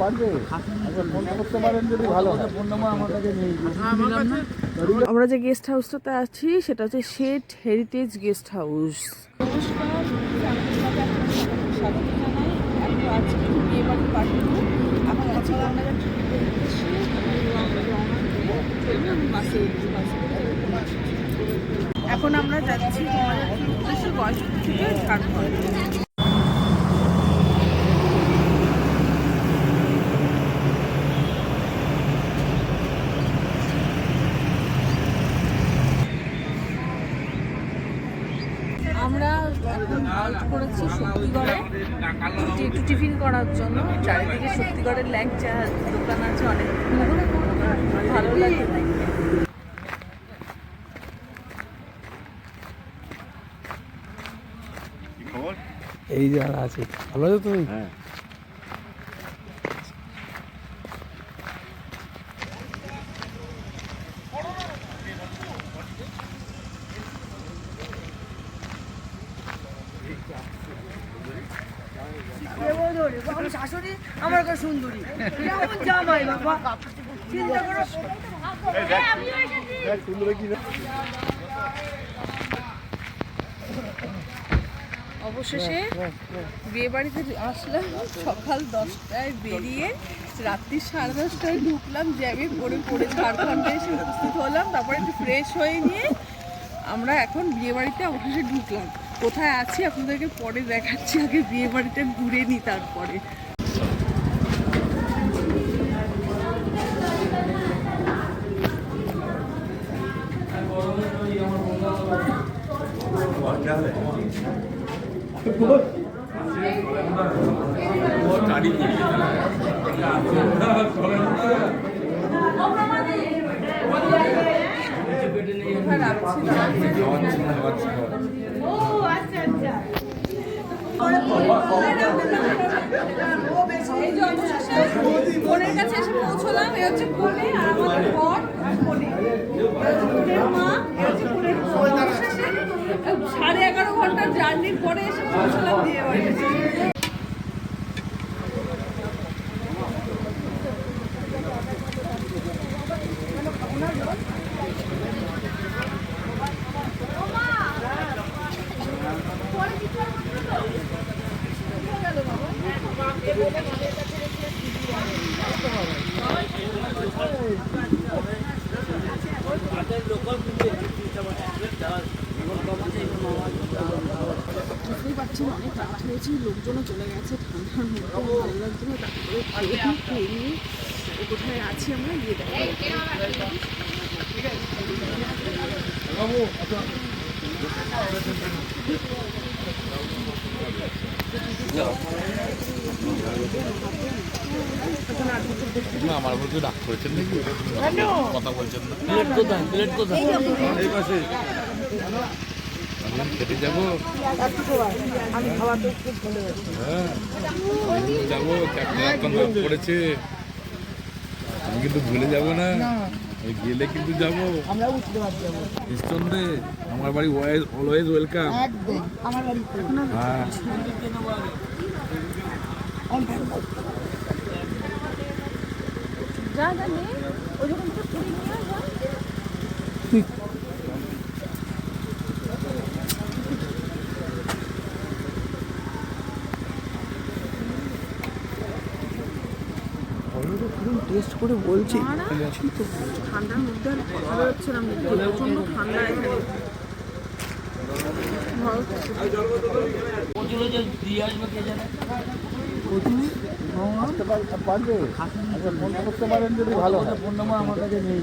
পারবে? ফোন করতে পারেন যদি ভালো ফোন নাম্বার আমার কাছে নেই আমরা যে গেস্ট হাউসটাতে আছি সেটা হচ্ছে শেঠ হেরিটেজ গেস্ট হাউস এখন আমরা যাচ্ছি আমাদের উদ্দেশ্যে গয়েশপুর থেকে ঝাড়খণ্ড। এখন করেছি শক্তিগড়ে। একটু টিফিন করার জন্য। চারিদিকে শক্তিগড়ের ল্যাংচা দোকান আছে অনেক ভালো লাগে এই যারা আছে। ভালো আছো তুমি? হ্যাঁ। শাশুড়ি আমার কাছে সুন্দরী। কেমন জামাই, বাবা? চিন্তা করো। অবশেষে বিয়ে বাড়িতে আসলাম, সকাল দশটায় বেরিয়ে রাত্রি সাড়ে দশটায় ঢুকলাম জ্যামে পড়ে পড়ে ঝাড়খণ্ডে এসে উপস্থিত হলাম, তারপরে একটু ফ্রেশ হয়ে নিয়ে আমরা এখন বিয়ে বাড়িতে অবশেষে ঢুকলাম। কোথায় আছি আপনাদেরকে পরে দেখাচ্ছি আগে বিয়ে বাড়িটা ঘুরে নিই তারপরে। রাখছি দাঁড়ান। এই যে অবশেষে বোনের কাছে এসে পৌঁছলাম হচ্ছে সাড়ে এগারো ঘণ্টার জার্নির পরে এসে পৌঁছলাম দিয়ে বাড়িতে বুঝতেই অনেক রাত হয়েছে লোকজনও চলে গেছে ঠান্ডার মধ্যে ভালো লাগছে না তারপরে খেয়ে খেয়ে নিয়ে কোথায় আছি আমরা গিয়ে দেখো না আমার উপর রাগ করেছেন নাকি? কথা বলছেন না। এই পাশে আমি খেতে যাব। হ্যাঁ যাব পড়েছে আমি কিন্তু ভুলে যাব না। গেলে কিন্তু যাব। নিঃসন্দেহে আমার বাড়ি অলওয়েজ ওয়েলকাম। হ্যাঁ। যা যা ওই যখন থেকে পুরি নিয়ে যা টেস্ট করে বলছি। ঠান্ডার মধ্যে আর কথা বেরোচ্ছে না দিয়ে। প্রচণ্ড ঠান্ডা এখানে। আসতে পার- পারবে ফোন করতে পারেন যদি ভালো ফোন নাম্বার আমার কাছে নেই।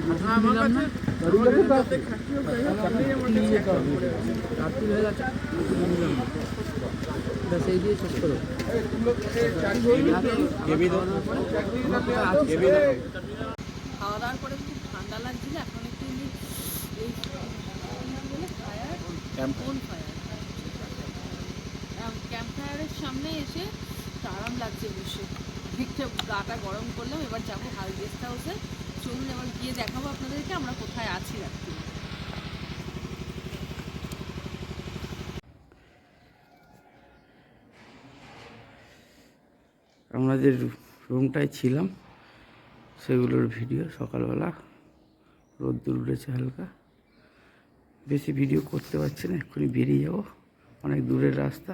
খাওয়া দাওয়ার পরে খুব ঠান্ডা লাগছিল এখন একটু এই ফায়ার কোন ফায়ার ক্যাম্প ফায়ারের সামনে এসে আরাম লাগছে বসে। ঠিকঠাক গাটা গরম করলাম, এবার যাব হাল গেস্ট হাউসে। চলুন এবার গিয়ে দেখাবো আপনাদেরকে আমরা কোথায় আছি রাত্রি। আমরা যে রুমটায় ছিলাম, সেগুলোর ভিডিও সকালবেলা। রোদ্দুর উঠেছে হালকা। বেশি ভিডিও করতে পারছি না, এক্ষুনি বেরিয়ে যাব। অনেক দূরের রাস্তা।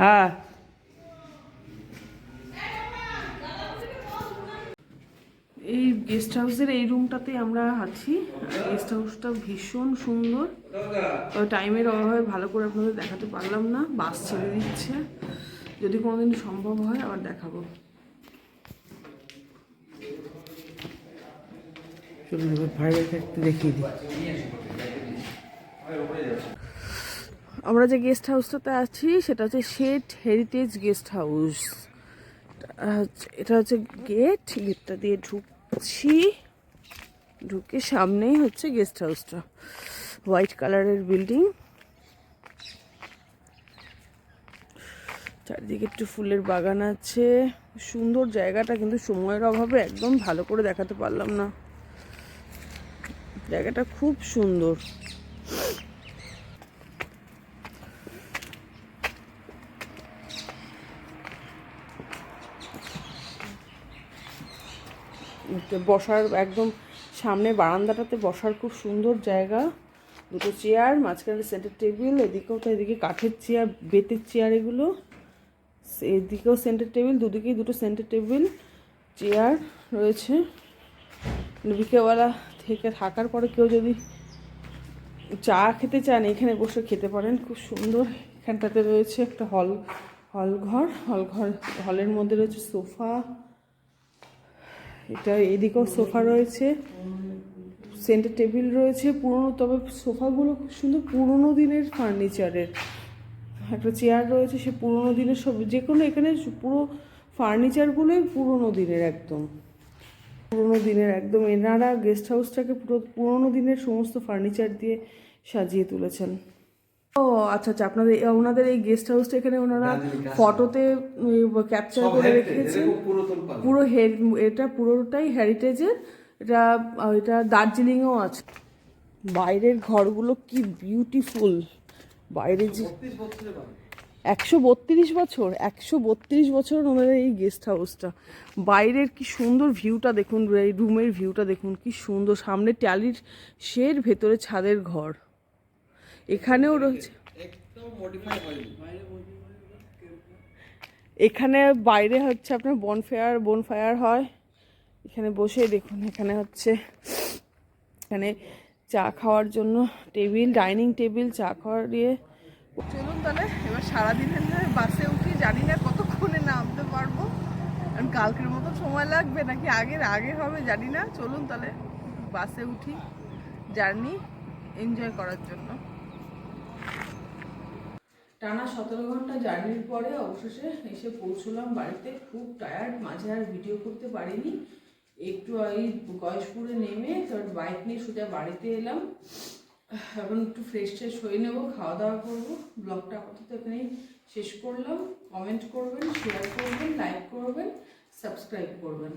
হ্যাঁ। এই গেস্ট হাউসের এই রুমটাতে আমরা আছি। গেস্ট হাউসটা ভীষণ সুন্দর। টাইমের অভাবে ভালো করে আপনাদের দেখাতে পারলাম না। বাস ছেড়ে দিচ্ছে। যদি কোনোদিন সম্ভব হয়, আবার দেখাবো। একটু দেখিয়ে দিই। আমরা যে গেস্ট হাউসটাতে আছি, সেটা হচ্ছে শেট হেরিটেজ গেস্ট হাউস এটা হচ্ছে গেট গেটটা দিয়ে ঢুকছি। ঢুকে সামনেই হচ্ছে গেস্ট হাউসটা হোয়াইট কালারের বিল্ডিং চারিদিকে একটু ফুলের বাগান আছে। সুন্দর জায়গাটা, কিন্তু সময়ের অভাবে একদম ভালো করে দেখাতে পারলাম না। জায়গাটা খুব সুন্দর। বসার একদম সামনে বারান্দাটাতে বসার খুব সুন্দর জায়গা। দুটো চেয়ার, মাঝখানে সেন্টার টেবিল, এদিকেও তো এদিকে কাঠের চেয়ার, বেতের চেয়ার এগুলো। এদিকেও সেন্টার টেবিল, দুদিকেই দুটো সেন্টার টেবিল, চেয়ার রয়েছে। বিকেলবেলা থেকে থাকার পরে কেউ যদি চা খেতে চান, এখানে বসে খেতে পারেন। খুব সুন্দর। এখানটাতে রয়েছে একটা হল হল ঘর। হল ঘর, হলের মধ্যে রয়েছে সোফা। এটা এদিকেও সোফা রয়েছে সেন্টার টেবিল রয়েছে, পুরনো, তবে সোফাগুলো খুব সুন্দর পুরনো দিনের ফার্নিচারের একটা চেয়ার রয়েছে, সে পুরনো দিনের সব, যে কোনো এখানে পুরো ফার্নিচারগুলোই পুরনো দিনের একদম। পুরোনো দিনের একদম, এনারা গেস্ট হাউসটাকে পুরো পুরোনো দিনের সমস্ত ফার্নিচার দিয়ে সাজিয়ে তুলেছেন। ও আচ্ছা আচ্ছা আপনাদের ওনাদের এই গেস্ট হাউসটা এখানে ওনারা ফটোতে ক্যাপচার করে রেখেছেন পুরো হেড এটা পুরোটাই হেরিটেজের এটা এটা দার্জিলিংয়েও আছে। বাইরের ঘরগুলো কি বিউটিফুল বাইরে যে একশো বত্রিশ বছর একশো বত্রিশ বছর ওনাদের এই গেস্ট হাউসটা বাইরের কি সুন্দর ভিউটা দেখুন এই রুমের ভিউটা দেখুন কি সুন্দর। সামনে ট্যালির শের ভেতরে ছাদের ঘর। এখানেও রয়েছে। এখানে বাইরে হচ্ছে আপনার বনফেয়ার বনফায়ার হয়। এখানে বসে দেখুন এখানে হচ্ছে এখানে চা খাওয়ার জন্য টেবিল ডাইনিং টেবিল চা খাওয়ার দিয়ে চলুন তাহলে এবার সারাদিনের জন্য বাসে উঠি জানি না কতক্ষণে নামতে পারব। কারণ কালকের মতো সময় লাগবে নাকি আগের আগে হবে জানি না। চলুন তাহলে বাসে উঠি জার্নি এনজয় করার জন্য। টানা সতেরো ঘণ্টা জার্নির পরে অবশেষে এসে পৌঁছলাম বাড়িতে। খুব টায়ার্ড মাঝে আর ভিডিও করতে পারিনি। একটু ওই গয়েশপুরে নেমে তারপর বাইক নিয়ে সোজা বাড়িতে এলাম। এখন একটু ফ্রেশ ট্রেশ হয়ে নেব খাওয়া দাওয়া করব। ব্লগটা আপাতত এখানেই শেষ করলাম। কমেন্ট করবেন শেয়ার করবেন লাইক করবেন সাবস্ক্রাইব করবেন।